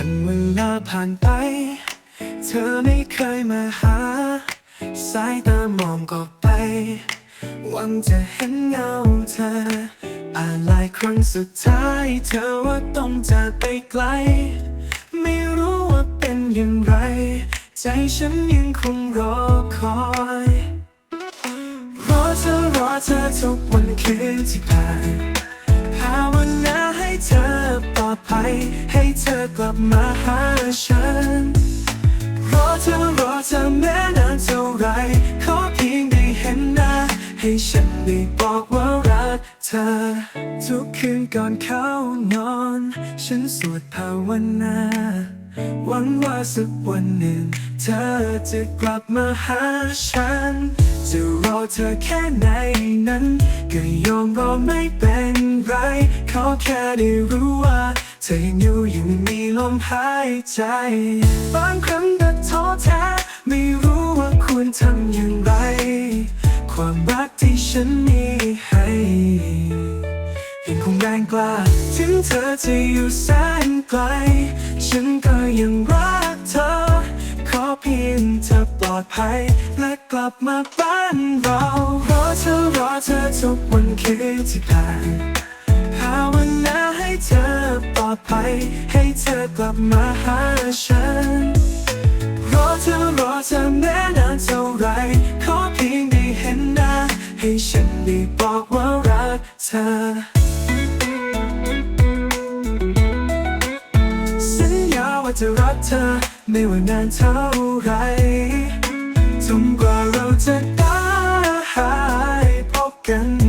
ันเวลาผ่านไป เธอไม่เคยมาหา สายตามองก็ไป หวังจะเห็นเงาเธอ อ่านลายครั้งสุดท้าย เธอว่าต้องจากไปไกล ไม่รู้ว่าเป็นอย่างไร ใจฉันยังคงรอคอยรอเธอรอเธอทุกวันคืนที่ผ่านภาวนาให้เธอปลอดภัยให้ ธอกลับมาหาฉัน รอเธอรอเธอแม้นานเท่าไร ขอเพียงได้เห็นหน้า ให้ฉันได้บอกว่ารักเธอ ทุกคืนก่อนเข้านอน ฉันสวดภาวนาหวังว่าสักวันหนึ่ง เธอจะกลับมาหาฉัน จะรอเธอแค่ไหนนั้น ก็ยอมรอไม่เป็นไร ขอแค่ได้รู้ว่า เธอยังอยู่ยังมีลมหายใจ บางครั้งก็ท้อแท้ ไม่รู้ว่าควรทำอย่างไร ความรักที่ฉันมีให้ยังคงแรงกล้าถึงเธอจะอยู่แสนไกล ฉันก็ยังรักเธอ ขอเพียงเธอปลอดภัย และกลับมาบ้านเรารอเธอรอเธอทุกวันคืนที่ผ่าน ให้เธอกลับมาหาฉัน รอเธอรอเธอแม้นานเท่าไร ขอเพียงได้เห็นหน้า ให้ฉันได้บอกว่ารักเธอ สัญญาว่าจะรักเธอ ไม่ว่านานเท่าไรจนกว่าเราจะได้พบกัน